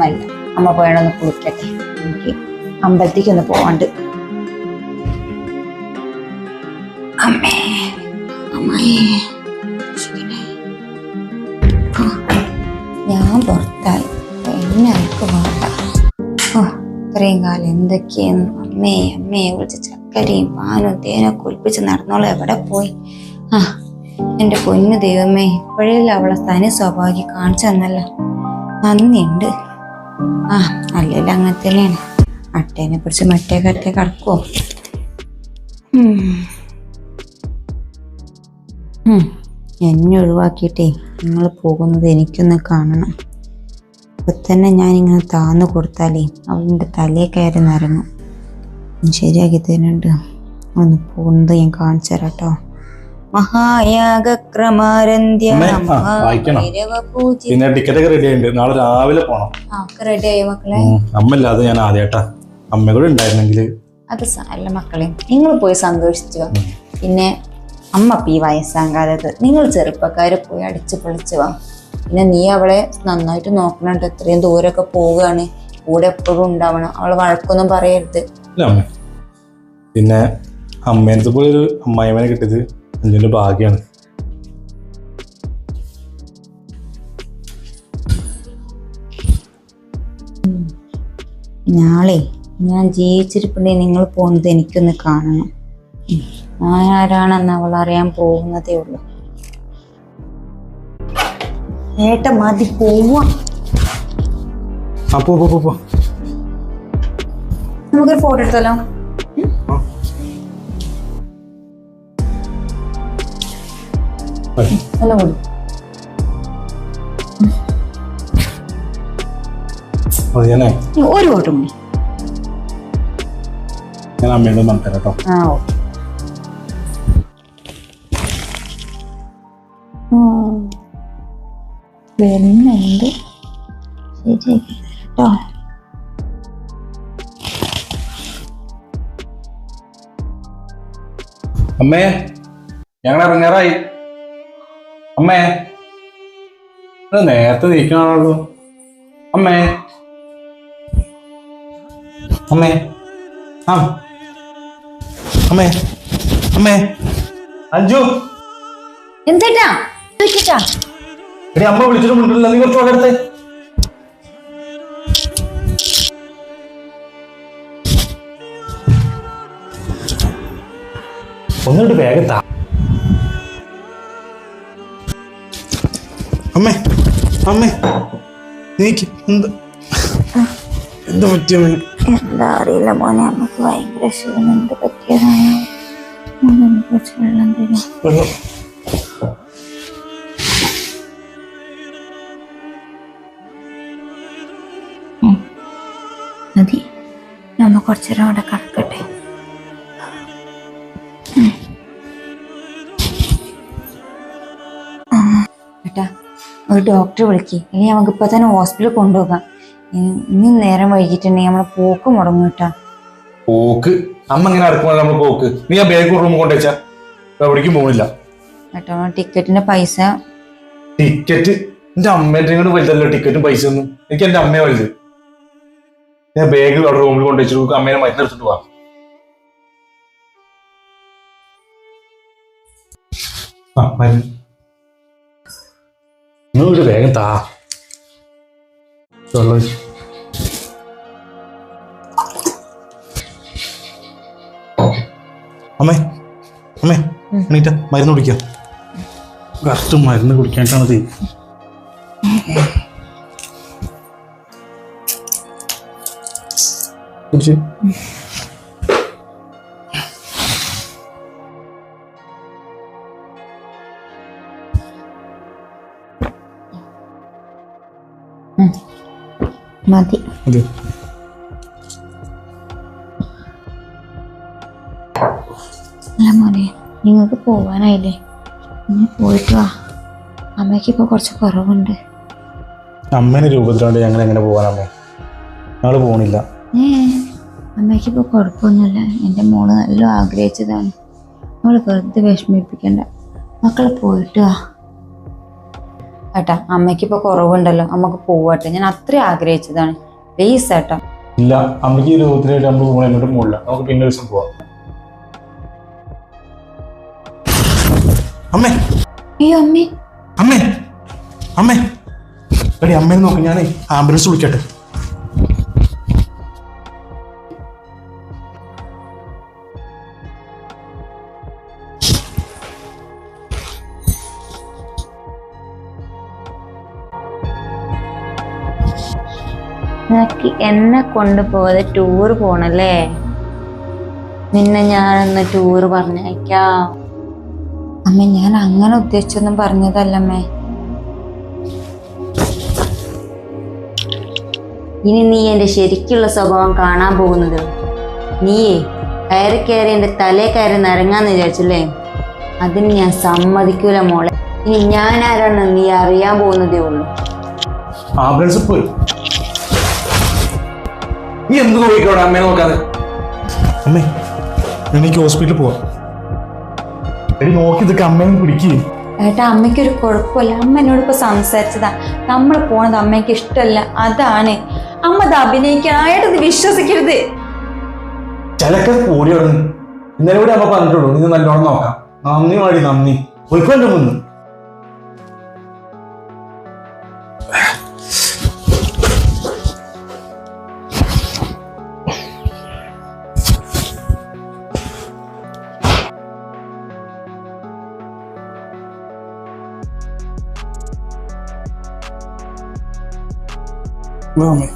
വല്ല അമ്മ പോയണൊന്ന് കുളിക്കട്ടെ. എനിക്ക് അമ്പലത്തേക്ക് ഒന്ന് പോവാണ്ട്. അമ്മേ അമ്മേ ഞാൻ പുറത്തായി. എന്നെ ആർക്ക് വേണ്ട. ഇത്രയും കാലം എന്തൊക്കെയെന്ന്. അമ്മേ അമ്മയെ വിളിച്ച് ചക്കരയും പാനും തേനും കുളിപ്പിച്ച് നടന്നോളൂ. എവിടെ പോയി? ആ എന്റെ പൊന്നു ദൈവമേ ഇപ്പോഴേലും അവളെ തനി സ്വഭാവി കാണിച്ചു തന്നല്ലോ നന്ദിയുണ്ട്. ആ അല്ലെങ്കിലും അങ്ങനെ തന്നെയാണ് അട്ടേനെ പിടിച്ച് മറ്റേ ഉം. ഉം. എന്നെ ഒഴിവാക്കിയിട്ടേ നിങ്ങൾ പോകുന്നത് എനിക്കൊന്ന് കാണണം. ഇപ്പൊ തന്നെ ഞാനിങ്ങനെ ഇങ്ങനെ താന്നു കൊടുത്താലേ അവളുടെ തലയെ കയറി നിറങ്ങും ശരിയാക്കി തരുന്നുണ്ട്. ഒന്ന് പോകുന്നത് ഞാൻ കാണിച്ചു തരാം കേട്ടോ പിന്നെ ടിക്കറ്റ് ഒക്കെ റെഡി ആയിട്ടുണ്ട് നാളെ രാവിലെ പോണം. അമ്മല്ലാതെ ഞാൻ ആദ്യമായിട്ടാ അമ്മ കൂടെ ഉണ്ടായിരുന്നെങ്കിൽ അത് അല്ല മക്കളെ നിങ്ങൾ പോയി സന്തോഷിച്ചു? പിന്നെ അമ്മ പി വയസ്സാം കാലത്ത്. നിങ്ങൾ ചെറുപ്പക്കാരെ പോയി അടിച്ചു പൊളിച്ചു വാ. പിന്നെ നീ അവളെ നന്നായിട്ട് നോക്കണുണ്ട്. ഇത്രയും ദൂരമൊക്കെ പോവുകയാണ്. കൂടെ എപ്പോഴും ഉണ്ടാവണം. അവളെ വഴക്കൊന്നും പറയരുത്. പിന്നെ അമ്മേനത്തെ പോലെ ഒരു അമ്മായിമനെ കിട്ടിയത് അഞ്ചിന്റെ ഭാഗ്യമാണ് നാളെ ഞാൻ ജീവിച്ചിരിപ്പുണ്ടെങ്കിൽ നിങ്ങൾ പോകുന്നത് എനിക്കൊന്ന് കാണണം. ഞാൻ ആരാണെന്ന് അവൾ അറിയാൻ പോകുന്നതേ ഉള്ളൂ. ഏട്ട മതി പോവാ ആ പോ പോ, പോ പോ. നമുക്കൊരു ഫോട്ടോ എടുത്താലോ? ഒരു വോട്ടും കൂടി. ഞാൻ അമ്മയോട് പറഞ്ഞുതരാം കേട്ടോ. ആ ഓക്കെ വരുന്നുണ്ട്. ശരിയാക്കി കേട്ടോ അമ്മേ ഞങ്ങൾ ഇറങ്ങാറായി. അമ്മേ ഇത് നേരത്തെ നീക്കാണല്ലോ അമ്മേ. അമ്മേ. ആ. അമ്മേ. അമ്മേ. അഞ്ജു. എന്തേട്ടാ? എടി അമ്മ വിളിച്ചിട്ട് മുണ്ടില്ല നീ കുറച്ച് പകരത്തെ ഒന്നിട്ട് വേഗം അമ്മേ അമ്മേ നീക്ക്. എന്ത്? എന്ത് പറ്റിയമ്മേ എന്താ അറിയില്ല മോനെ അമ്മയ്ക്ക് ഭയങ്കര ക്ഷീണം. എന്ത് പറ്റിയതാണ്? മോനെ എനിക്ക് കുറച്ച് വെള്ളം തരും വെള്ളം മതി. നമ്മ കുറച്ചു നേരം അവിടെ കിടക്കട്ടെ. ഒരു ഡോക്ടറെ വിളിക്ക്. ഇനി നമുക്ക് ഇപ്പൊ തന്നെ ഹോസ്പിറ്റലിൽ കൊണ്ടുപോകാം. ഇനി നേരം വൈകിട്ടുണ്ടെങ്കിൽ നമ്മളെ പോക്ക് മുടങ്ങും കേട്ടാ. പോക്ക്? അമ്മ ഇങ്ങനെ അടുക്കുമ്പോൾ നമ്മൾ പോക്ക്? നീ ആ ബാഗ് റൂം കൊണ്ടുവച്ചാ എവിടേക്കും പോണില്ല. കേട്ടോ ടിക്കറ്റിന്റെ പൈസ. ടിക്കറ്റ് എന്റെ അമ്മേന്റെ കൂടെ വലുതല്ലോ ടിക്കറ്റും പൈസ ഒന്നും? എനിക്ക് എന്റെ അമ്മയെ വലുത്. ഞാൻ ബാഗ് അവിടെ റൂമിൽ കൊണ്ടുവച്ചിട്ട് അമ്മേനെ മരുന്ന് എടുത്തിട്ട് പോവാം ആ മരുന്ന്. നിങ്ങൾ വേഗം താ. വെള്ളം. അമ്മേ അമ്മേ എണീറ്റ മരുന്ന് കുടിക്കാം. കറക്റ്റ് മരുന്ന് കുടിക്കാനായിട്ടാണ് തീ കുടിച്ച്. മതി. അല്ല മോനെ നിങ്ങൾക്ക് പോവാനായില്ലേ? പോയിട്ട് വാ. അമ്മയ്ക്ക് ഇപ്പൊ കുറച്ച് കുറവുണ്ട്. അമ്മേനെ രൂപത്തിലാണ്ട് ഞങ്ങൾ എങ്ങനെ പോകാനമ്മേ ഞങ്ങൾ പോണില്ല. ഏ അമ്മയ്ക്ക് ഇപ്പൊ കുഴപ്പമൊന്നുമില്ല. എന്റെ മോൾ നല്ല ആഗ്രഹിച്ചതാണ്. നമ്മൾ വെറുതെ വിഷമിപ്പിക്കണ്ട. മക്കളെ പോയിട്ട് വാ. ഏട്ടാ അമ്മയ്ക്ക് ഇപ്പൊ കുറവുണ്ടല്ലോ അമ്മയ്ക്ക് പോവട്ടെ. ഞാൻ അത്രയും ആഗ്രഹിച്ചതാണ്. പ്ലീസ് ഏട്ടാ. ഇല്ല അമ്മയ്ക്ക് ഈ രൂപത്തിലായിട്ട് നമ്മൾ പോകണം എന്നിട്ട് പോകില്ല നമുക്ക് പിന്നെ ദിവസം പോവാം. അമ്മേ. അയ്യോ അമ്മേ. അമ്മേ. അമ്മേ. എടി അമ്മേനെ നോക്ക് ഞാനേ ആംബുലൻസ് വിളിക്കട്ടെ. നിനക്ക് എന്നെ കൊണ്ടുപോകാതെ ടൂർ പോണല്ലേ? നിന്നെ ഞാനൊന്ന് ടൂർ പറഞ്ഞയക്കാം അമ്മ ഞാൻ അങ്ങനെ ഉദ്ദേശിച്ചൊന്നും പറഞ്ഞതല്ലമ്മേ. ഇനി നീ എന്റെ ശരിക്കുള്ള സ്വഭാവം കാണാൻ പോകുന്നത് നീയേ കയറി കയറി എന്റെ തലേ കയറി നിറങ്ങാന്ന് വിചാരിച്ചല്ലേ? അതിന് ഞാൻ സമ്മതിക്കൂല മോളെ. ഇനി ഞാൻ ആരാണെന്ന് നീ അറിയാൻ പോകുന്നതേ ഉള്ളൂ. ആംബുലൻസ് പോയി. നീ എന്ത് നോക്കിക്കോടാ അമ്മയെ നോക്കാതെ? അമ്മേ എനിക്ക് ഹോസ്പിറ്റലിൽ പോവാം. എടി നോക്കി ഇതൊക്കെ അമ്മയും പിടിക്കുകയും ഏട്ടാ അമ്മയ്ക്ക് ഒരു കുഴപ്പമില്ല. അമ്മ എന്നോട് ഇപ്പൊ സംസാരിച്ചതാ. നമ്മൾ പോണത് അമ്മയ്ക്ക് ഇഷ്ടമല്ല. അതാണ്. അമ്മ അത് അഭിനയിക്കാനായിട്ട് വിശ്വസിക്കരുത്. ചിലക്കെ കൂടി വന്നു. ഇന്നലെ കൂടി അമ്മ പറഞ്ഞിട്ടുള്ളൂ നീ നല്ലോണം നോക്കാം. നന്ദി മാടി നന്ദി. പോയിക്കൊണ്ടു മുന്ന് വാ അമ്മേ